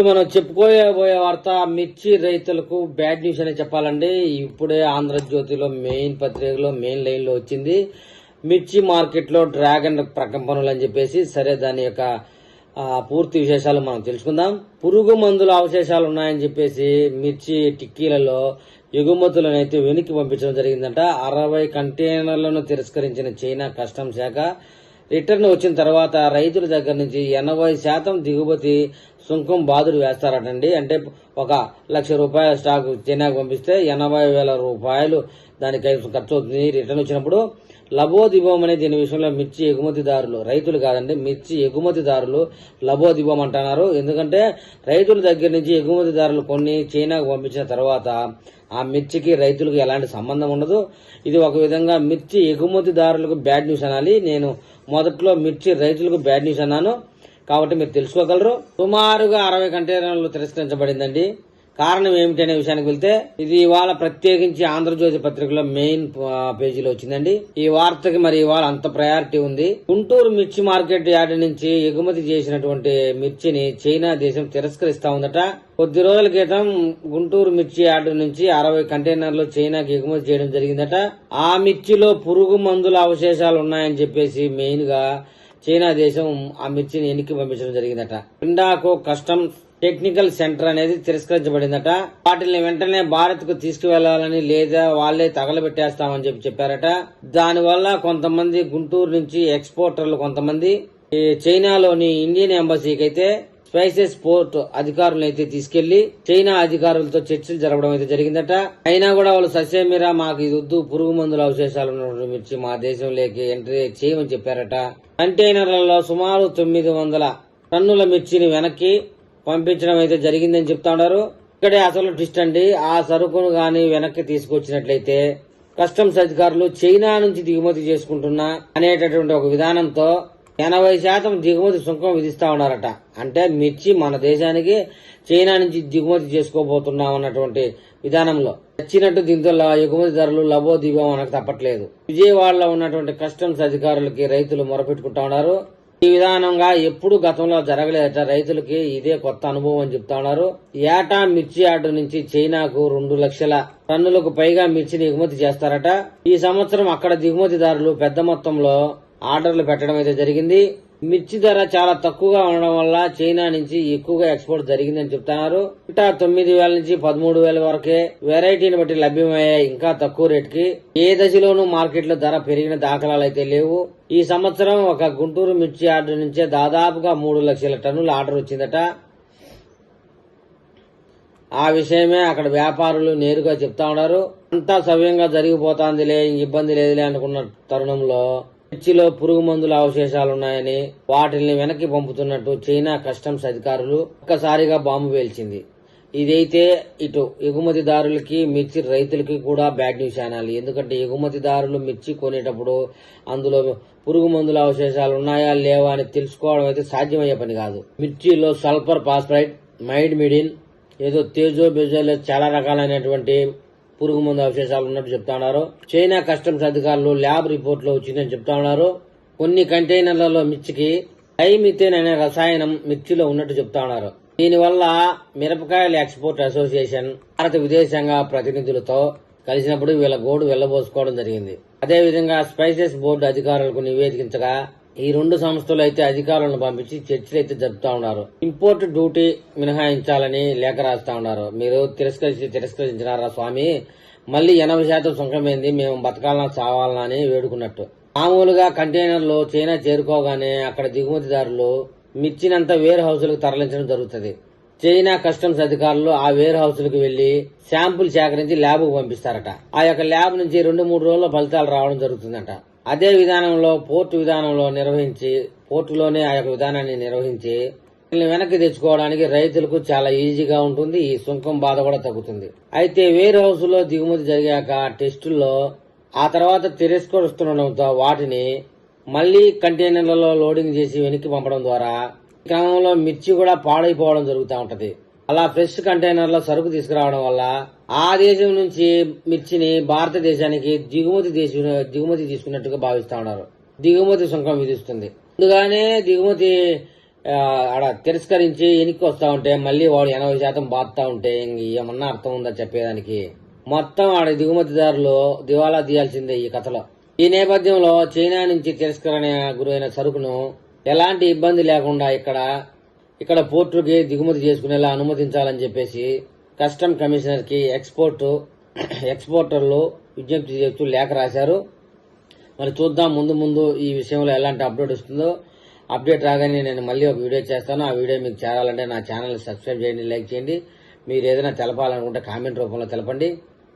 ఇప్పుడు మనం చెప్పుకోబోయే వార్త మిర్చి రైతులకు బ్యాడ్ న్యూస్ అనే చెప్పాలండి. ఇప్పుడే ఆంధ్రజ్యోతిలో మెయిన్ పత్రికలో మెయిన్ లైన్లో వచ్చింది. మిర్చి మార్కెట్లో డ్రాగన్ ప్రకంపనలు అని చెప్పేసి సరే దాని యొక్క పూర్తి విశేషాలు మనం తెలుసుకుందాం. పురుగు మందుల అవశేషాలు ఉన్నాయని చెప్పేసి మిర్చి టిక్కీలలో ఎగుమతులను అయితే వెనక్కి పంపించడం జరిగిందంట. అరవై కంటైనర్లను తిరస్కరించిన చైనా కస్టమ్ శాఖ రిటర్న్ వచ్చిన తర్వాత రైతుల దగ్గర నుంచి ఎనభై శాతం దిగుమతి సుంకం బాదుడు వేస్తారటండి. అంటే ఒక లక్ష రూపాయల స్టాక్ చైనాకు పంపిస్తే ఎనభై వేల రూపాయలు దానికి ఖర్చు అవుతుంది. రిటర్న్ వచ్చినప్పుడు లబోదిబోం అనే దీని విషయంలో మిర్చి ఎగుమతిదారులు రైతులు కాదండి మిర్చి ఎగుమతిదారులు లబోదిబోం అంటున్నారు. ఎందుకంటే రైతుల దగ్గర నుంచి ఎగుమతిదారులు కొన్ని చైనాకు పంపించిన తర్వాత ఆ మిర్చికి రైతులకు ఎలాంటి సంబంధం ఉండదు. ఇది ఒక విధంగా మిర్చి ఎగుమతిదారులకు బ్యాడ్ న్యూస్ అనాలి. నేను మొదట్లో మిర్చి రైతులకు బ్యాడ్ న్యూస్ అన్నాను. కాబట్టి మీరు తెలుసుకోగలరు. సుమారుగా అరవై కంటైనర్లు తిరస్కరించబడిందండి. కారణం ఏమిటి అనే విషయానికి వెళ్తే ఇది ఇవాళ ప్రత్యేకించి ఆంధ్రజ్యోతి పత్రికలో మెయిన్ పేజీలో వచ్చిందండి. ఈ వార్తకి మరి ఇవాళ అంత ప్రయారిటీ ఉంది. గుంటూరు మిర్చి మార్కెట్ యార్డ్ నుంచి ఎగుమతి చేసినటువంటి మిర్చిని చైనా దేశం తిరస్కరిస్తా ఉందట. కొద్ది రోజుల క్రితం గుంటూరు మిర్చి యార్డు నుంచి అరవై కంటైనర్లు చైనాకి ఎగుమతి చేయడం జరిగిందట. ఆ మిర్చిలో పురుగు మందుల అవశేషాలు ఉన్నాయని చెప్పేసి మెయిన్గా చైనా దేశం ఆ మిర్చిని ఎన్నికి పంపించడం జరిగిందట. పిండాకో కస్టమ్స్ టెక్నికల్ సెంటర్ అనేది తిరస్కరించబడిందట. వాటిని వెంటనే భారత్కు తీసుకువెళ్ళాలని లేదా వాళ్ళే తగలబెట్టేస్తామని చెప్పి చెప్పారట. దానివల్ల కొంతమంది గుంటూరు నుంచి ఎక్స్పోర్టర్లు కొంతమంది ఈ చైనాలోని ఇండియన్ ఎంబసీకి అయితే స్పైసెస్ పోర్ట్ అధికారులను అయితే తీసుకెళ్ళి చైనా అధికారులతో చర్చలు జరపడం అయితే జరిగిందట. అయినా కూడా వాళ్ళు ససేమిరా మాకు ఇది వద్దు పురుగు మందుల అవశేషాలు ఉన్నటువంటి మిర్చి మా దేశంలోకి ఎంట్రీ చేయమని చెప్పారట. కంటైనర్లలో సుమారు తొమ్మిది వందల టన్నుల మిర్చిని వెనక్కి పంపించడం అయితే జరిగిందని చెప్తా ఉన్నారు ఇక్కడే అసలు ట్విస్ట్ అండి. ఆ సరుకును గాని వెనక్కి తీసుకొచ్చినట్లయితే కస్టమ్స్ అధికారులు చైనా నుంచి దిగుమతి చేసుకుంటున్నా అనేటటువంటి ఒక విధానంతో ఎనభై శాతం దిగుమతి సుంకం విధిస్తా ఉన్నారట. అంటే మిర్చి మన దేశానికి చైనా నుంచి దిగుమతి చేసుకోబోతున్నాం అన్నటువంటి విధానంలో. వచ్చినట్టు దీంతో ఎగుమతి ధరలు లబో దిగో మనకు తప్పట్లేదు. విజయవాడలో ఉన్నటువంటి కస్టమ్స్ అధికారులకి రైతులు మొరపెట్టుకుంటా ఉన్నారు. ఈ విధానంగా ఎప్పుడు గతంలో జరగలేదట. రైతులకి ఇదే కొత్త అనుభవం అని చెప్తా ఉన్నారు. ఏటా మిర్చి ఆటు నుంచి చైనాకు రెండు లక్షల టన్నులకు పైగా మిర్చిని ఎగుమతి చేస్తారట. ఈ సంవత్సరం అక్కడ దిగుమతిదారులు పెద్ద మొత్తంలో ఆర్డర్లు పెట్టడం అయితే జరిగింది. మిర్చి ధర చాలా తక్కువగా ఉండడం వల్ల చైనా నుంచి ఎక్కువగా ఎక్స్పోర్ట్ జరిగిందని చెప్తున్నారు. ఇంకా తొమ్మిది వేల నుంచి పదమూడు వేల వరకే వెరైటీని బట్టి లభ్యమయ్యాయి ఇంకా తక్కువ రేటుకి. ఏ దశలోనూ మార్కెట్లో ధర పెరిగిన దాఖలాలు అయితే లేవు. ఈ సంవత్సరం ఒక గుంటూరు మిర్చి ఆర్డర్ నుంచే దాదాపుగా మూడు లక్షల టన్నుల ఆర్డర్ వచ్చిందట. ఆ విషయమే అక్కడ వ్యాపారులు నేరుగా చెప్తా ఉన్నారు. అంతా సవ్యంగా జరిగిపోతాందిలే ఇంక ఇబ్బంది లేదులే అనుకున్న తరుణంలో మిర్చిలో పురుగు మందుల అవశేషాలు ఉన్నాయని వాటిని వెనక్కి పంపుతున్నట్టు చైనా కస్టమ్స్ అధికారులు ఒక్కసారిగా బాంబు పేల్చింది. ఇదైతే ఇటు ఎగుమతిదారులకి మిర్చి రైతులకి కూడా బ్యాడ్ న్యూస్ అనాలి ఎందుకంటే ఎగుమతిదారులు మిర్చి కొనేటప్పుడు అందులో పురుగు మందుల అవశేషాలు ఉన్నాయా లేవా అని తెలుసుకోవడం అయితే సాధ్యమయ్యే పని కాదు. మిర్చిలో సల్ఫర్ ఫాస్ఫరైడ్ మైడ్ మిడిన్ ఏదో తేజో బెజోలో చాలా రకాలైనటువంటి పురుగు మందు అవశేషాలు ఉన్నట్టు చెప్తా ఉన్నారు. చైనా కస్టమ్స్ అధికారులు ల్యాబ్ రిపోర్ట్లో వచ్చిందని చెప్తా ఉన్నారు. కొన్ని కంటైనర్లలో మిర్చికి డైమిథేన్ అనే రసాయనం మిర్చిలో ఉన్నట్టు చెప్తా ఉన్నారు. దీనివల్ల మిరపకాయల ఎక్స్పోర్ట్ అసోసియేషన్ భారత విదేశాంగ ప్రతినిధులతో కలిసినప్పుడు వీళ్ళ గోడు వెళ్ళబోసుకోవడం జరిగింది. అదేవిధంగా స్పైసెస్ బోర్డు అధికారులకు నివేదించగా ఈ రెండు సంస్థలు అయితే అధికారులను పంపించి చర్చలు అయితే జరుపుతా ఉన్నారు. ఇంపోర్ట్ డ్యూటీ మినహాయించాలని లేఖ రాస్తా ఉన్నారు. మీరు తిరస్కరించి తిరస్కరించినారా స్వామి? మళ్ళీ ఎనభై శాతం సుంకమైంది మేము బతకాలనా చావాలనా అని వేడుకున్నట్టు. మామూలుగా కంటైనర్లు చైనా చేరుకోగానే అక్కడ దిగుమతిదారులు మిచ్చినంత వేర్ హౌస్లకు తరలించడం జరుగుతుంది. చైనా కస్టమ్స్ అధికారులు ఆ వేర్ హౌస్లకు వెళ్ళి శాంపుల్ సేకరించి ల్యాబ్కు పంపిస్తారట. ఆ యొక్క ల్యాబ్ నుంచి రెండు మూడు రోజుల్లో ఫలితాలు రావడం జరుగుతుందట. అదే విధానంలో పోర్టు విధానంలో నిర్వహించి పోర్టులోనే ఆ యొక్క విధానాన్ని నిర్వహించి వెనక్కి తెచ్చుకోవడానికి రైతులకు చాలా ఈజీగా ఉంటుంది ఈ సుంకం బాధ కూడా తగ్గుతుంది. అయితే వేర్ హౌస్లో దిగుమతి జరిగాక టెస్టుల్లో ఆ తర్వాత తిరస్కరిస్తుండటంతో వాటిని మళ్ళీ కంటైనర్లలో లోడింగ్ చేసి వెనక్కి పంపడం ద్వారా క్రమంలో మిర్చి కూడా పాడైపోవడం జరుగుతూ ఉంటది. అలా ఫ్రెష్ కంటైనర్లో సరుకు తీసుకురావడం వల్ల ఆ దేశం నుంచి మిర్చిని భారతదేశానికి దిగుమతి దేశ దిగుమతి తీసుకున్నట్టుగా భావిస్తా ఉన్నారు. దిగుమతి సుంకం విధిస్తుంది. ముందుగానే దిగుమతి అక్కడ ఆడ తిరస్కరించి ఎనికి వస్తా ఉంటే మళ్ళీ వాడు ఎనభై శాతం బాధతా ఉంటే ఇంక ఏమన్నా అర్థం ఉందా చెప్పేదానికి? మొత్తం ఆడ దిగుమతిదారులు దివాలా తీయాల్సిందే ఈ కథలో. ఈ నేపథ్యంలో చైనా నుంచి తిరస్కరణ గురైన సరుకును ఎలాంటి ఇబ్బంది లేకుండా ఇక్కడ ఇక్కడ పోర్టుకి దిగుమతి చేసుకునేలా అనుమతించాలని చెప్పేసి కస్టమ్ కమిషనర్కి ఎక్స్పోర్ట్ ఎక్స్పోర్టర్లు విజ్ఞప్తి చేస్తూ లేఖ రాశారు. మరి చూద్దాం ముందు ముందు ఈ విషయంలో ఎలాంటి అప్డేట్ వస్తుందో. అప్డేట్ రాగానే నేను మళ్ళీ ఒక వీడియో చేస్తాను. ఆ వీడియో మీకు చేరాలంటే నా ఛానల్ సబ్స్క్రైబ్ చేయండి లైక్ చేయండి. మీరు ఏదైనా తెలపాలనుకుంటే కామెంట్ రూపంలో తెలపండి.